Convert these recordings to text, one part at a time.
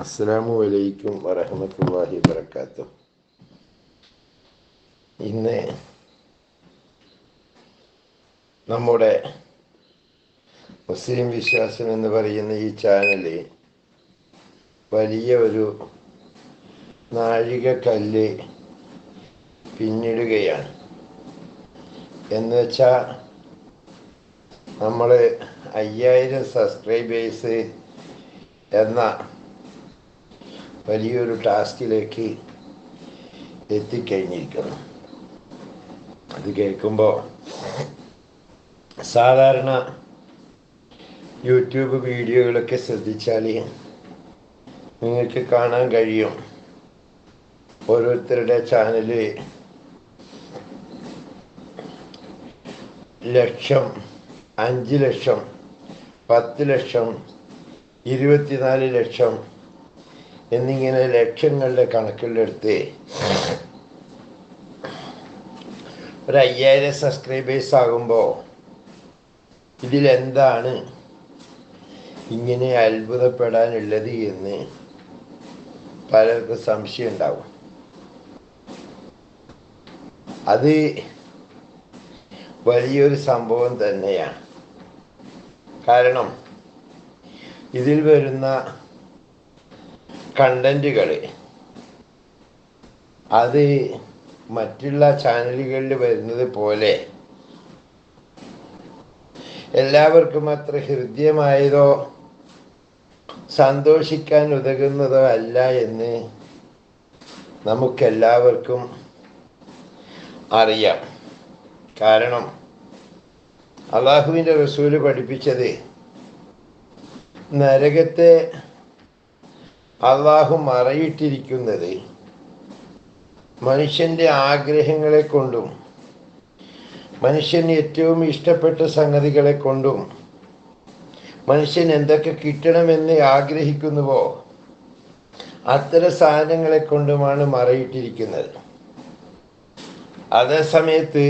അസ്സാമു വലൈക്കും വറഹമത്തല്ലാഹി വബർക്കാത്തു ഇന്ന് നമ്മുടെ മുസ്ലിം വിശ്വാസം എന്ന് പറയുന്ന ഈ ചാനൽ വലിയ ഒരു നാഴികക്കല്ല് പിന്നിടുകയാണ്. എന്ന് വെച്ചാൽ നമ്മൾ അയ്യായിരം സബ്സ്ക്രൈബേഴ്സ് എന്ന വലിയൊരു ടാസ്കിലേക്ക് എത്തിക്കഴിഞ്ഞിരിക്കുന്നു. അത് കേൾക്കുമ്പോൾ സാധാരണ യൂട്യൂബ് വീഡിയോകളൊക്കെ ശ്രദ്ധിച്ചാൽ നിങ്ങൾക്ക് കാണാൻ കഴിയും. ഓരോരുത്തരുടെ ചാനൽ ലക്ഷം അഞ്ച് ലക്ഷം പത്ത് ലക്ഷം ഇരുപത്തിനാല് ലക്ഷം എന്നിങ്ങനെ ലക്ഷങ്ങളുടെ കണക്കിലെടുത്ത് ഒരു അയ്യായിരം സബ്സ്ക്രൈബേഴ്സ് ആകുമ്പോൾ ഇതിലെന്താണ് ഇങ്ങനെ അത്ഭുതപ്പെടാനുള്ളത് എന്ന് പലർക്കും സംശയം ഉണ്ടാവും അത് വലിയൊരു സംഭവം തന്നെയാണ്. കാരണം ഇതിൽ വരുന്ന കണ്ടന്റുകൾ അത് മറ്റുള്ള ചാനലുകളിൽ വരുന്നത് പോലെ എല്ലാവർക്കും അത്ര ഹൃദ്യമായതോ സന്തോഷിക്കാൻ ഉതകുന്നതോ അല്ല എന്ന് നമുക്കെല്ലാവർക്കും അറിയാം. കാരണം അള്ളാഹുവിന്റെ റസൂൽ പഠിപ്പിച്ചത് നരകത്തെ അള്ളാഹു മറയിട്ടിരിക്കുന്നത് മനുഷ്യന്റെ ആഗ്രഹങ്ങളെ കൊണ്ടും മനുഷ്യൻ ഏറ്റവും ഇഷ്ടപ്പെട്ട സംഗതികളെ കൊണ്ടും മനുഷ്യൻ എന്തൊക്കെ കിട്ടണമെന്ന് ആഗ്രഹിക്കുന്നുവോ അത്തരം സാധനങ്ങളെ കൊണ്ടുമാണ് മറയിട്ടിരിക്കുന്നത്. അതേ സമയത്ത്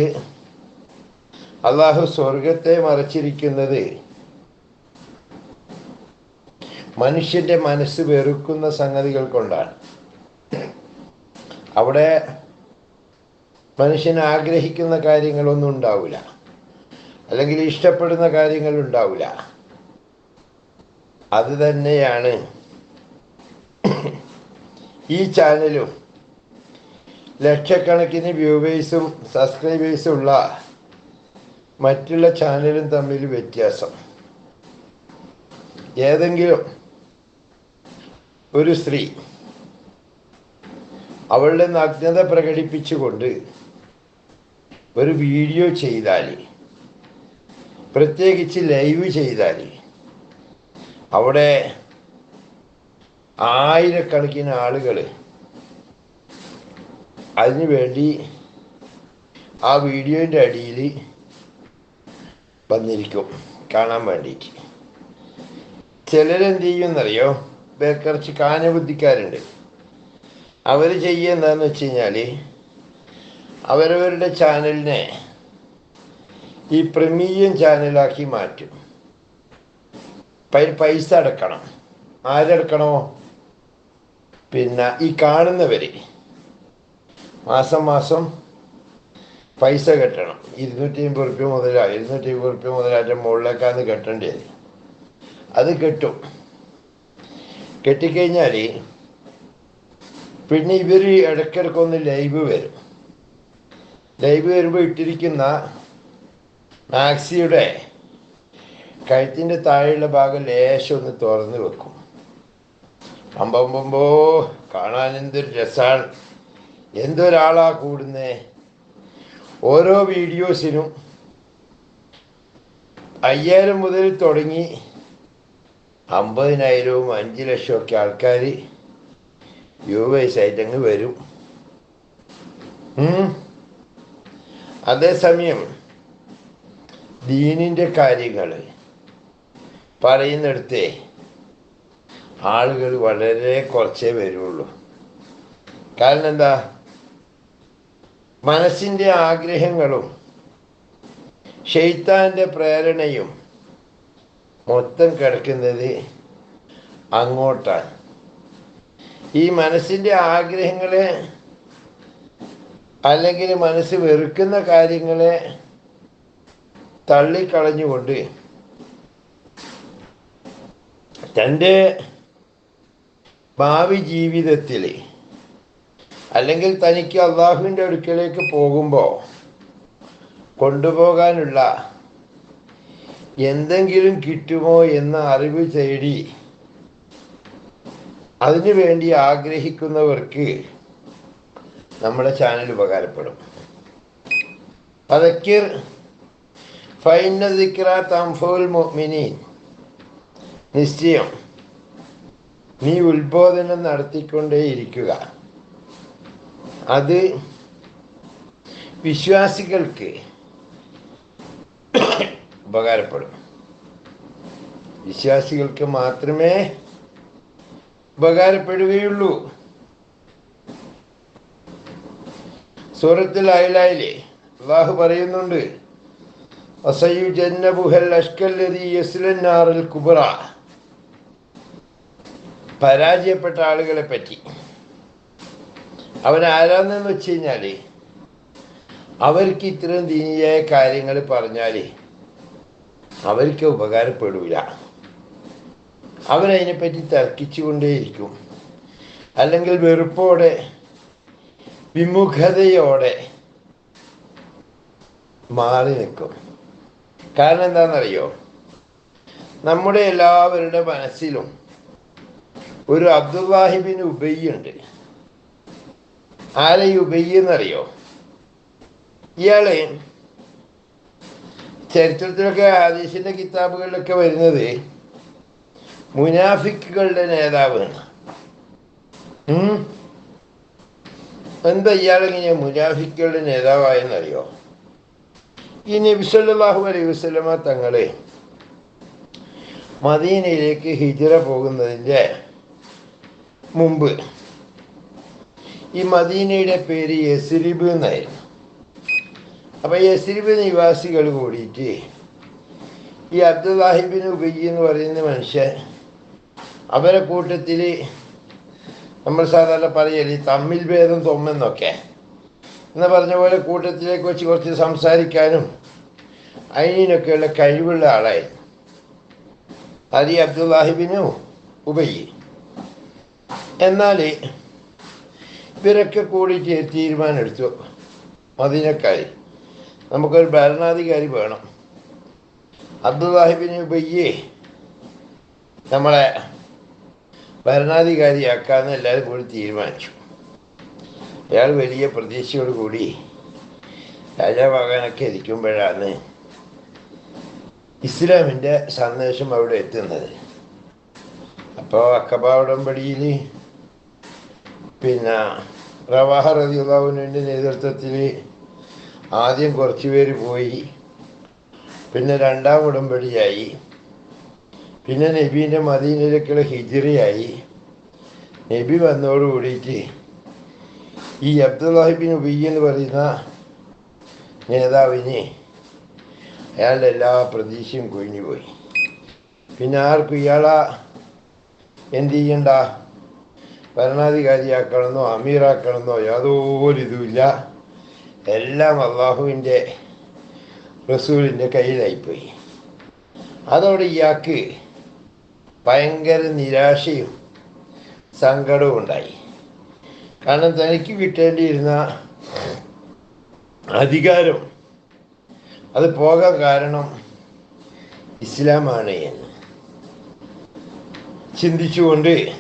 അള്ളാഹു സ്വർഗത്തെ മറച്ചിരിക്കുന്നത് മനുഷ്യന്റെ മനസ്സ് വെറുക്കുന്ന സംഗതികൾ കൊണ്ടാണ്. അവിടെ മനുഷ്യൻ ആഗ്രഹിക്കുന്ന കാര്യങ്ങളൊന്നും ഉണ്ടാവില്ല അല്ലെങ്കിൽ ഇഷ്ടപ്പെടുന്ന കാര്യങ്ങൾ ഉണ്ടാവില്ല അത് തന്നെയാണ് ഈ ചാനലും. ലക്ഷക്കണക്കിന് വ്യൂവേഴ്സും സബ്സ്ക്രൈബേഴ്സും ഉള്ള മറ്റുള്ള ചാനലും തമ്മിൽ വ്യത്യാസം. ഏതെങ്കിലും ഒരു സ്ത്രീ അവളുടെ നഗ്നത പ്രകടിപ്പിച്ചുകൊണ്ട് ഒരു വീഡിയോ ചെയ്താൽ പ്രത്യേകിച്ച് ലൈവ് ചെയ്താൽ അവിടെ ആയിരക്കണക്കിന് ആളുകൾ അതിനു വേണ്ടി ആ വീഡിയോന്റെ അടിയിൽ വന്നിരിക്കും കാണാൻ വേണ്ടിയിട്ട്. ചിലരെന്ത് ചെയ്യുമെന്നറിയോ? കുറച്ച് കാനബുദ്ധിക്കാരുണ്ട്. അവർ ചെയ്യുക എന്താന്ന് വെച്ച് കഴിഞ്ഞാൽ അവരവരുടെ ചാനലിനെ ഈ പ്രീമിയം ചാനലാക്കി മാറ്റും. പൈസ അടക്കണം. ആരടക്കണോ? പിന്നെ ഈ കാണുന്നവർ മാസം മാസം പൈസ കെട്ടണം. ഇരുന്നൂറ്റി അമ്പത് റുപ്യ മുതലാ ഇരുന്നൂറ്റി അമ്പത് റുപ്യ മുതലാറ്റം മുകളിലേക്കാണ് കെട്ടേണ്ടത് അത് കെട്ടും. കെട്ടിക്കഴിഞ്ഞാൽ പിന്നെ ഇവർ ഇടയ്ക്കിടയ്ക്കൊന്ന് ലൈവ് വരും. ലൈവ് വരുമ്പോൾ ഇട്ടിരിക്കുന്ന മാക്സിയുടെ കഴുത്തിന്റെ താഴെയുള്ള ഭാഗം ലേശം ഒന്ന് തുറന്ന് വെക്കും. അമ്പമ്പോ കാണാൻ എന്തൊരു രസമാണ് എന്തൊരാളാ കൂടുന്നേ? ഓരോ വീഡിയോസിനും അയ്യായിരം മുതൽ തുടങ്ങി അമ്പതിനായിരവും അഞ്ച് ലക്ഷവും ഒക്കെ ആൾക്കാർ വ്യൂവേഴ്സ് ആയിട്ട് അങ്ങ് വരും. അതേസമയം ദീനിന്റെ കാര്യങ്ങൾ പറയുന്നിടത്തേ ആളുകൾ വളരെ കുറച്ചേ വരുള്ളൂ. കാരണം എന്താ? മനസ്സിന്റെ ആഗ്രഹങ്ങളും ഷെയ്ത്താന്റെ പ്രേരണയും മൊത്തം കിടക്കുന്നത് അങ്ങോട്ടാണ്. ഈ മനസ്സിന്റെ ആഗ്രഹങ്ങളെ അല്ലെങ്കിൽ മനസ്സ് വെറുക്കുന്ന കാര്യങ്ങളെ തള്ളിക്കളഞ്ഞുകൊണ്ട് തന്റെ ഭാവി ജീവിതത്തിൽ അല്ലെങ്കിൽ തനിക്ക് അള്ളാഹുവിന്റെ അടുക്കലേക്ക് പോകുമ്പോൾ കൊണ്ടുപോകാനുള്ള എന്തെങ്കിലും കിട്ടുമോ എന്ന അറിവ് തേടി അതിനു വേണ്ടി ആഗ്രഹിക്കുന്നവർക്ക് നമ്മുടെ ചാനൽ ഉപകാരപ്പെടും. പതക്കിർ ഫൈന ദിക്ര മുഅ്മിനീൻ. നിശ്ചയം നീ ഉത്ബോധനം നടത്തിക്കൊണ്ടേയിരിക്കുക. അത് വിശ്വാസികൾക്ക് ഉപകാരപ്പെടും. വിശ്വാസികൾക്ക് മാത്രമേ ഉപകാരപ്പെടുകയുള്ളൂ. സൂറത്തിൽ അയലായിലെ അള്ളാഹു പറയുന്നുണ്ട് പരാജയപ്പെട്ട ആളുകളെ പറ്റി. അവൻ ആരാന്നെന്ന് വെച്ച് കഴിഞ്ഞാൽ അവർക്ക് ഇത്രയും ദീനിയായ കാര്യങ്ങൾ പറഞ്ഞാൽ അവർക്ക് ഉപകാരപ്പെടൂല. അവരതിനെപ്പറ്റി തർക്കിച്ചുകൊണ്ടേയിരിക്കും. അല്ലെങ്കിൽ വെറുപ്പോടെ വിമുഖതയോടെ മാറി നിൽക്കും. കാരണം എന്താണെന്നറിയോ? നമ്മുടെ എല്ലാവരുടെ മനസ്സിലും ഒരു അബ്ദുല്ലാഹിബിൻ ഉബയ്യുണ്ട്. ആരെ ഈ ഉബയ്യ എന്നറിയോ? ഇയാൾ ചരിത്രത്തിലൊക്കെ ആദീശിന്റെ കിതാബുകളിലൊക്കെ വരുന്നത് മുനാഫിക്കുകളുടെ നേതാവാണ്. എന്താ ഇയാളെങ്ങനെ മുനാഫിക്കുകളുടെ നേതാവായെന്നറിയോ? ഈ നബിസല്ലാഹു അലൈഹി വസ്ലമ തങ്ങളെ മദീനയിലേക്ക് ഹിജറ പോകുന്നതിന്റെ മുമ്പ് ഈ മദീനയുടെ പേര് യസ്രിബ് എന്നായിരുന്നു. അപ്പൊ യസ്രിബ് നിവാസികൾ കൂടിയിട്ട് ഈ അബ്ദുല്ലാഹിബിൻ ഉബയ്യ എന്ന് പറയുന്ന മനുഷ്യൻ അവരെ കൂട്ടത്തിൽ നമ്മൾ സാധാരണ പറയൽ തമ്മിൽ ഭേദം തൊമ്മെന്നൊക്കെ. എന്ന് പറഞ്ഞ പോലെ കൂട്ടത്തിലേക്ക് വെച്ച് കുറച്ച് സംസാരിക്കാനും അതിനൊക്കെയുള്ള കഴിവുള്ള ആളായിരുന്നു. അത് ഈ അബ്ദുല്ലാഹിബിനു ഉബയ്യ എന്നാൽ ഇവരൊക്കെ കൂടിയിട്ട് തീരുമാനമെടുത്തു മദീനക്കാർ നമുക്കൊരു ഭരണാധികാരി വേണം. അബ്ദുല്ലാഹിബിന് ഉബയ്യേ നമ്മളെ ഭരണാധികാരിയാക്കാമെന്ന് എല്ലാവരും കൂടി തീരുമാനിച്ചു. അയാൾ വലിയ പ്രതീക്ഷയോട് കൂടി രാജാവാകാനൊക്കെ ഇരിക്കുമ്പോഴാണ് ഇസ്ലാമിന്റെ സന്ദേശം അവിടെ എത്തുന്നത്. അപ്പോൾ അക്കബ ഉടമ്പടിയിൽ പിന്നെ റവാഹ റതിയുള്ളാവിന്റെ നേതൃത്വത്തിൽ ആദ്യം കുറച്ച് പേര് പോയി. പിന്നെ രണ്ടാം ഉടമ്പടിയായി. പിന്നെ നബീന്റെ മദീനയിലേക്കുള്ള ഹിജറയായി. നബി വന്നോട് കൂടിയിട്ട് ഈ അബ്ദുല്ലാഹിബിൻ ഉബി എന്ന് പറയുന്ന നേതാവിന് അയാളുടെ എല്ലാ പ്രതീക്ഷയും കൊഴിഞ്ഞു പോയി. പിന്നെ ആർക്കും ഇയാളെ എന്ത് ചെയ്യണ്ട? ഭരണാധികാരിയാക്കണമെന്നോ അമീറാക്കണമെന്നോ യാതൊരു ഇതുമില്ല. എല്ലാം അള്ളാഹുവിന്റെ റസൂലിന്റെ കയ്യിലായിപ്പോയി. അതോടെ ഇയാൾക്ക് ഭയങ്കര നിരാശയും സങ്കടവും ഉണ്ടായി. കാരണം തനിക്ക് കിട്ടേണ്ടിയിരുന്ന അധികാരം അത് പോകാൻ കാരണം ഇസ്ലാമാണ് എന്ന് ചിന്തിച്ചുകൊണ്ട്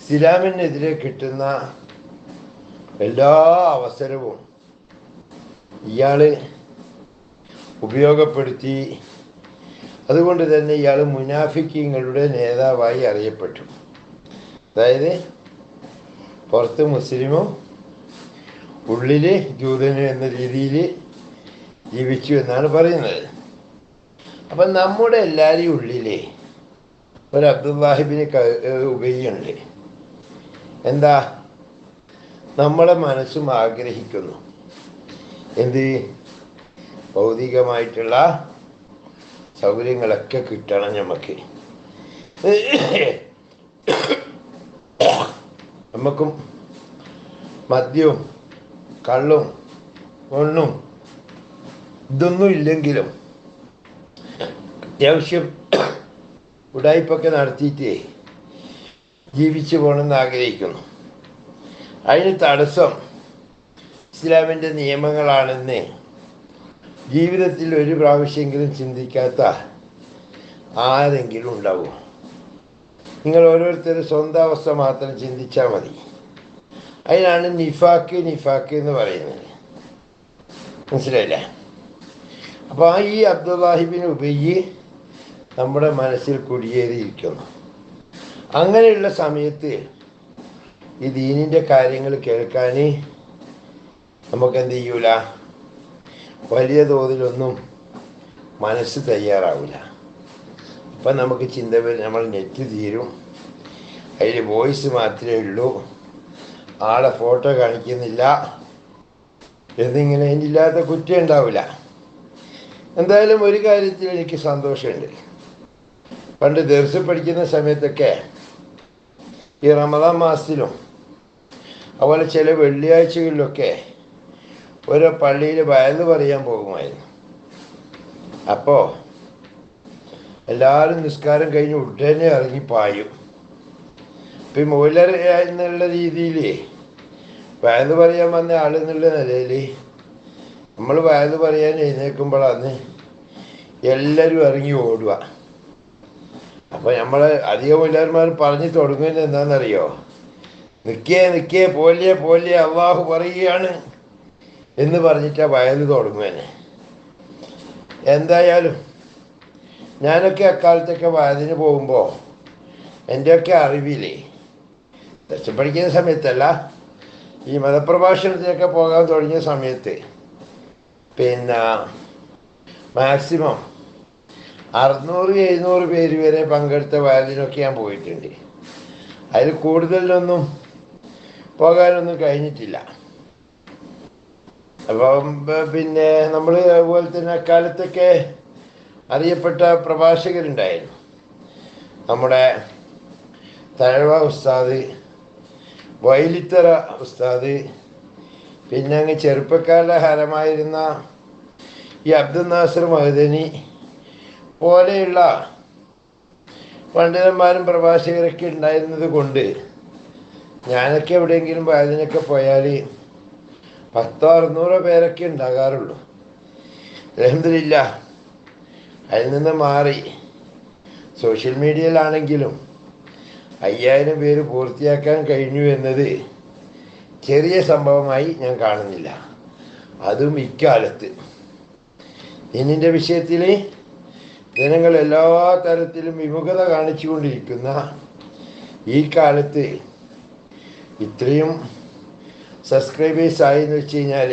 ഇസ്ലാമിനെതിരെ കിട്ടുന്ന എല്ലാ അവസരവും ഇയാൾ ഉപയോഗപ്പെടുത്തി. അതുകൊണ്ട് തന്നെ ഇയാൾ മുനാഫിക്കങ്ങളുടെ നേതാവായി അറിയപ്പെട്ടു. അതായത് പുറത്ത് മുസ്ലിമും ഉള്ളിൽ ജൂതനും എന്ന രീതിയിൽ ജീവിച്ചു എന്നാണ് പറയുന്നത്. അപ്പം നമ്മുടെ എല്ലാവരെയും ഉള്ളിൽ ഒരു അബ്ദുല്ലാഹിബിന് ഉപയുണ്ട് എന്താ? നമ്മളെ മനസ്സും ആഗ്രഹിക്കുന്നു. എന്ത് ഭൗതികമായിട്ടുള്ള സൗകര്യങ്ങളൊക്കെ കിട്ടണം നമുക്ക് നമുക്കും മദ്യവും കള്ളും ഒണ്ണും ഇതൊന്നും ഇല്ലെങ്കിലും അത്യാവശ്യം ഉടായ്പൊക്കെ നടത്തിയിട്ട് ജീവിച്ചു പോകണമെന്ന് ആഗ്രഹിക്കുന്നു. അതിന് തടസ്സം ഇസ്ലാമിന്റെ നിയമങ്ങളാണെന്ന് ജീവിതത്തിൽ ഒരു പ്രാവശ്യമെങ്കിലും ചിന്തിക്കാത്ത ആരെങ്കിലും ഉണ്ടാവും. നിങ്ങൾ ഓരോരുത്തരും സ്വന്തം അവസ്ഥ മാത്രം ചിന്തിച്ചാൽ മതി. അതിനാണ് നിഫാക്ക് നിഫാക്ക് എന്ന് പറയുന്നത്. മനസ്സിലായില്ല? അപ്പോൾ ആ ഈ അബ്ദുല്ലാഹിബിൻ ഉബയ്യ് നമ്മുടെ മനസ്സിൽ കുടിയേറിയിരിക്കുന്നു. അങ്ങനെയുള്ള സമയത്ത് ഈ ദീനിന്റെ കാര്യങ്ങൾ കേൾക്കാൻ നമുക്ക് എന്ത് ചെയ്യൂല വലിയ തോതിലൊന്നും മനസ്സ് തയ്യാറാവില്ല അപ്പം നമുക്ക് ചിന്ത നമ്മൾ നെറ്റ് തീരും. അതിൽ വോയിസ് മാത്രമേ ഉള്ളൂ. ആളെ ഫോട്ടോ കാണിക്കുന്നില്ല. എന്നിങ്ങനെ ഇല്ലാത്ത കുറ്റം ഉണ്ടാവില്ല എന്തായാലും ഒരു കാര്യത്തിൽ എനിക്ക് സന്തോഷമുണ്ട്. പണ്ട് ദർസ് പഠിക്കുന്ന സമയത്തൊക്കെ ഈ റമദാൻ മാസത്തിലും അതുപോലെ ചില വെള്ളിയാഴ്ചകളിലൊക്കെ ഓരോ പള്ളിയിൽ വയൽ പറയാൻ പോകുമായിരുന്നു. അപ്പോ എല്ലാവരും നിസ്കാരം കഴിഞ്ഞ് ഉടനെ ഇറങ്ങി പായും. ഇപ്പം മൊയിലർ എന്നുള്ള രീതിയിൽ വയൽ പറയാൻ വന്ന ആളെന്നുള്ള നിലയിൽ നമ്മൾ വയൽ പറയാൻ എഴുന്നേൽക്കുമ്പോഴാണ് എല്ലാവരും ഇറങ്ങി ഓടുക. അപ്പോൾ നമ്മൾ അധികം മൊയിലാർമാർ പറഞ്ഞു തുടങ്ങുന്നത് എന്താണെന്നറിയോ? നിൽക്കേ നിൽക്കേ പോലെ പോലെ അള്ളാഹു പറയുകയാണ്. എന്ന് പറഞ്ഞിട്ടാ വയത് തുടങ്ങുവേനെ എന്തായാലും ഞാനൊക്കെ അക്കാലത്തൊക്കെ വയതിന് പോകുമ്പോൾ എന്റെയൊക്കെ അറിവില്ലേ ദർശനം പഠിക്കുന്ന സമയത്തല്ല ഈ മതപ്രഭാഷണത്തിനൊക്കെ പോകാൻ തുടങ്ങിയ സമയത്ത് പിന്നെ മാക്സിമം അറുന്നൂറ് എഴുന്നൂറ് പേര് വരെ പങ്കെടുത്ത വയലിനൊക്കെ ഞാൻ പോയിട്ടുണ്ട്. അതിൽ കൂടുതലൊന്നും പോകാനൊന്നും കഴിഞ്ഞിട്ടില്ല. അപ്പം പിന്നെ നമ്മൾ അതുപോലെ തന്നെ അക്കാലത്തൊക്കെ അറിയപ്പെട്ട പ്രഭാഷകരുണ്ടായിരുന്നു. നമ്മുടെ തഴവ ഉസ്താദ് വൈലിത്തറ ഉസ്താദ് പിന്നെ അങ്ങ് ചെറുപ്പക്കാരുടെ ഹരമായിരുന്ന ഈ അബ്ദുൽ നാസർ മഹദനി പോലെയുള്ള പണ്ഡിതന്മാരും പ്രഭാഷകരൊക്കെ ഉണ്ടായിരുന്നത് കൊണ്ട് ഞാനൊക്കെ എവിടെയെങ്കിലും വയലിനൊക്കെ പോയാൽ പത്തോ അറുന്നൂറോ പേരൊക്കെ ഉണ്ടാകാറുള്ളൂ. അലഹമില്ല അതിൽ നിന്ന് മാറി. സോഷ്യൽ മീഡിയയിലാണെങ്കിലും അയ്യായിരം പേര് പൂർത്തിയാക്കാൻ കഴിഞ്ഞു എന്നത് ചെറിയ സംഭവമായി ഞാൻ കാണുന്നില്ല. അതും ഇക്കാലത്ത് ഇന്നിന്റെ വിഷയത്തിൽ ജനങ്ങൾ എല്ലാ തരത്തിലും വിമുഖത കാണിച്ചുകൊണ്ടിരിക്കുന്ന ഈ കാലത്ത് ഇത്രയും സബ്സ്ക്രൈബേഴ്സ് ആയെന്ന് വെച്ച് കഴിഞ്ഞാൽ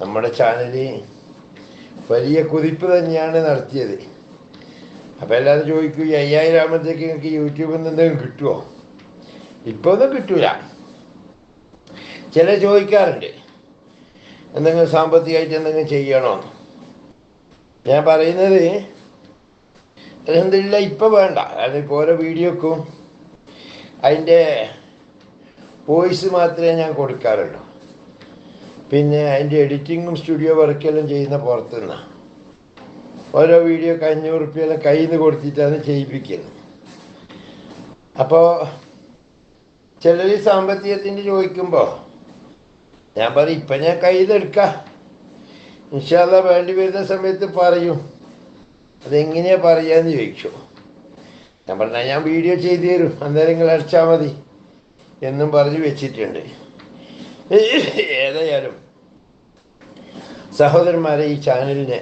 നമ്മുടെ ചാനൽ വലിയ കുതിപ്പ് തന്നെയാണ് നടത്തിയത്. അപ്പോൾ എല്ലാവരും ചോദിക്കും ഈ അയ്യായിരം ആകുമ്പോഴത്തേക്ക് നിങ്ങൾക്ക് യൂട്യൂബിൽ നിന്ന് എന്തെങ്കിലും കിട്ടുമോ ഇപ്പോൾ ഒന്നും കിട്ടൂല. ചില ചോദിക്കാറുണ്ട് എന്തെങ്കിലും സാമ്പത്തികമായിട്ട് എന്തെങ്കിലും ചെയ്യണോ? ഞാൻ പറയുന്നത് എന്തില്ല ഇപ്പം വേണ്ട. അതിപ്പോൾ ഓരോ വീഡിയോക്കും അതിന്റെ വോയിസ് മാത്രമേ ഞാൻ കൊടുക്കാറുള്ളൂ. പിന്നെ അതിന്റെ എഡിറ്റിങ്ങും സ്റ്റുഡിയോ വർക്കെല്ലാം ചെയ്യുന്ന പുറത്തുനിന്നാണ് ഓരോ വീഡിയോ അഞ്ഞൂറ് റുപ്യെല്ലാം കയ്യിൽ നിന്ന് കൊടുത്തിട്ടാണ് ചെയ്യിപ്പിക്കുന്നത്. അപ്പോൾ ചിലർ സാമ്പത്തികത്തിന്റെ ചോദിക്കുമ്പോൾ ഞാൻ പറയും ഇപ്പം ഞാൻ കയ്യിൽ നിന്ന് എടുക്കാം. ഇൻഷാല്ല വേണ്ടി വരുന്ന സമയത്ത് പറയും അതെങ്ങനെയാ പറയാന്ന് ചോദിച്ചു ഞാൻ പറഞ്ഞാൽ ഞാൻ വീഡിയോ ചെയ്തു തരും. അന്നേരം നിങ്ങൾ അടിച്ചാൽ മതി. എന്നും പറഞ്ഞ് വെച്ചിട്ടുണ്ട്. ഏതായാലും സഹോദരന്മാരെ ഈ ചാനലിനെ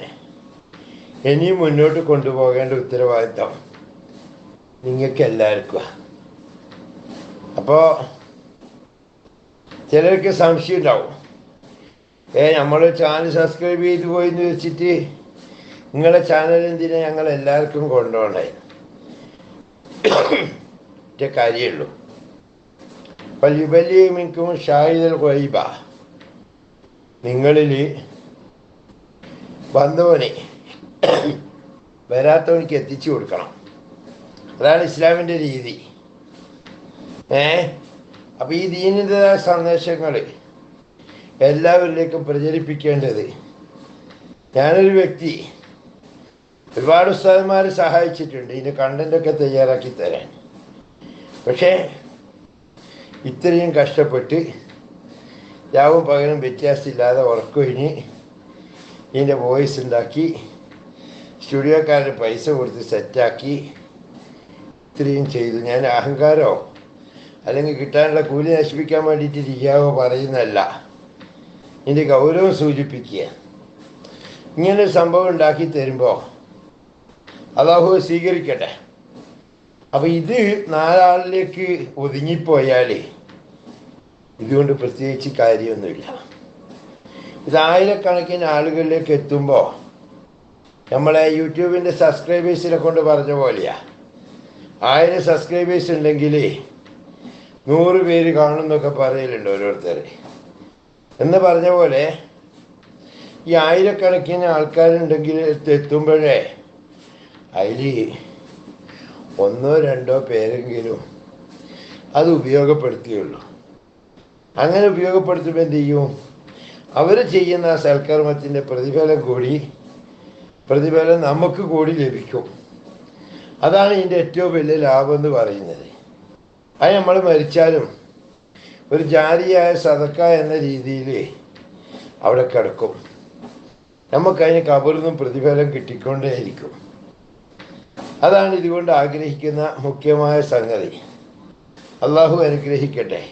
ഇനിയും മുന്നോട്ട് കൊണ്ടുപോകേണ്ട ഉത്തരവാദിത്തം നിങ്ങൾക്ക് എല്ലാവർക്കും അപ്പോൾ ചിലർക്ക് സംശയം ഉണ്ടാവും. ഏ നമ്മൾ ചാനൽ സബ്സ്ക്രൈബ് ചെയ്ത് പോയി എന്ന് വെച്ചിട്ട് നിങ്ങളെ ചാനൽ എന്തിനാ ഞങ്ങൾ എല്ലാവർക്കും കൊണ്ടുപോകണേ കാര്യമുള്ളൂ പല്ലുബല്യമിക്കും ഷാഹിദൽ കൊയ്ബ. നിങ്ങളിൽ വന്നവനെ വരാത്തവനിക്ക് എത്തിച്ചു കൊടുക്കണം. അതാണ് ഇസ്ലാമിന്റെ രീതി. ഏ? അപ്പോൾ ഈ ദീനിന്റെതായ സന്ദേശങ്ങൾ എല്ലാവരിലേക്കും പ്രചരിപ്പിക്കേണ്ടത് ഞാനൊരു വ്യക്തി ഒരുപാട് ഉസ്താദന്മാർ സഹായിച്ചിട്ടുണ്ട്. ഇതിന്റെ കണ്ടന്റൊക്കെ തയ്യാറാക്കി തരാൻ. പക്ഷേ ഇത്രയും കഷ്ടപ്പെട്ട് രാവും പകലും വ്യത്യാസമില്ലാതെ ഉറക്കൊഴിഞ്ഞ് ഇതിന്റെ വോയിസ് ഉണ്ടാക്കി സ്റ്റുഡിയോക്കാരന് പൈസ കൊടുത്ത് സെറ്റാക്കി ഇത്രയും ചെയ്തു. ഞാൻ അഹങ്കാരമോ? അല്ലെങ്കിൽ കിട്ടാനുള്ള കൂലി നശിപ്പിക്കാൻ വേണ്ടിയിട്ട് ഇരിക്കാവോ പറയുന്നതല്ല. ഇതിന്റെ ഗൗരവം സൂചിപ്പിക്കുക. ഇങ്ങനൊരു സംഭവം ഉണ്ടാക്കി തരുമ്പോൾ അതാഹു സ്വീകരിക്കട്ടെ. അപ്പം ഇത് നാലാളിലേക്ക് ഒതുങ്ങിപ്പോയാൽ ഇതുകൊണ്ട് പ്രത്യേകിച്ച് കാര്യമൊന്നുമില്ല. ഇത് ആയിരക്കണക്കിന് ആളുകളിലേക്ക് എത്തുമ്പോൾ നമ്മളെ യൂട്യൂബിന്റെ സബ്സ്ക്രൈബേഴ്സിനെ കൊണ്ട് പറഞ്ഞ പോലെയാ. ആയിരം സബ്സ്ക്രൈബേഴ്സ് ഉണ്ടെങ്കിൽ നൂറ് പേര് കാണുന്നൊക്കെ പറയലുണ്ട് ഓരോരുത്തർ എന്ന് പറഞ്ഞ പോലെ ഈ ആയിരക്കണക്കിന് ആൾക്കാരുണ്ടെങ്കിൽ എത്തുമ്പോഴേ അതിൽ ഒന്നോ രണ്ടോ പേരെങ്കിലും അത് ഉപയോഗപ്പെടുത്തിയുള്ളൂ. അങ്ങനെ ഉപയോഗപ്പെടുത്തുമ്പോൾ എന്ത് ചെയ്യും? അവർ ചെയ്യുന്ന സൽക്കർമ്മത്തിന്റെ പ്രതിഫലം കൂടി പ്രതിഫലം നമുക്ക് കൂടി ലഭിക്കും. അതാണ് ഇതിന്റെ ഏറ്റവും വലിയ ലാഭം എന്ന് പറയുന്നത്. അത് നമ്മൾ മരിച്ചാലും ഒരു ജാതിയായ സതക്ക എന്ന രീതിയിൽ അവിടെ കിടക്കും. നമുക്കതിന് കബറിന്നും പ്രതിഫലം കിട്ടിക്കൊണ്ടേയിരിക്കും. അതാണ് ഇതുകൊണ്ട് ആഗ്രഹിക്കുന്ന മുഖ്യമായ സംഗതി. അള്ളാഹു അനുഗ്രഹിക്കട്ടെ.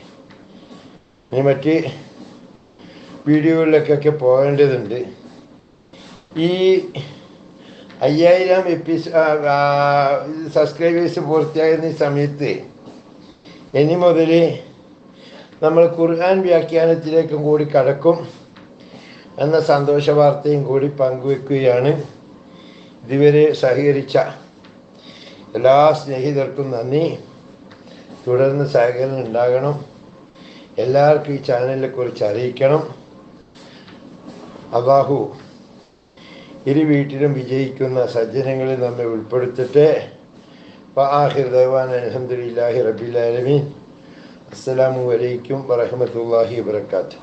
ഇനി മറ്റ് വീഡിയോകളിലേക്കൊക്കെ പോകേണ്ടതുണ്ട്. ഈ അയ്യായിരം എപ്പിസോ സബ്സ്ക്രൈബേഴ്സ് പൂർത്തിയാകുന്ന ഈ സമയത്ത് ഇനി മുതൽ നമ്മൾ ഖുർആൻ വ്യാഖ്യാനത്തിലേക്കും കൂടി കടക്കും എന്ന സന്തോഷ വാർത്തയും കൂടി പങ്കുവെക്കുകയാണ്. ഇതുവരെ സഹകരിച്ച എല്ലാ സ്നേഹിതർക്കും നന്ദി. തുടർന്ന് സഹകരണം ഉണ്ടാകണം. എല്ലാവർക്കും ഈ ചാനലിനെ കുറിച്ച് അറിയിക്കണം. അബാഹു ഇരു വീട്ടിലും വിജയിക്കുന്ന സജ്ജനങ്ങളിൽ നമ്മെ ഉൾപ്പെടുത്തട്ടെ. ആഹിർ ദവാൻ അലഹമുല്ലാഹി റബിലാലമീൻ അസ്സലാമു അലൈക്കും വറഹമത്തല്ലാഹി വാത്തു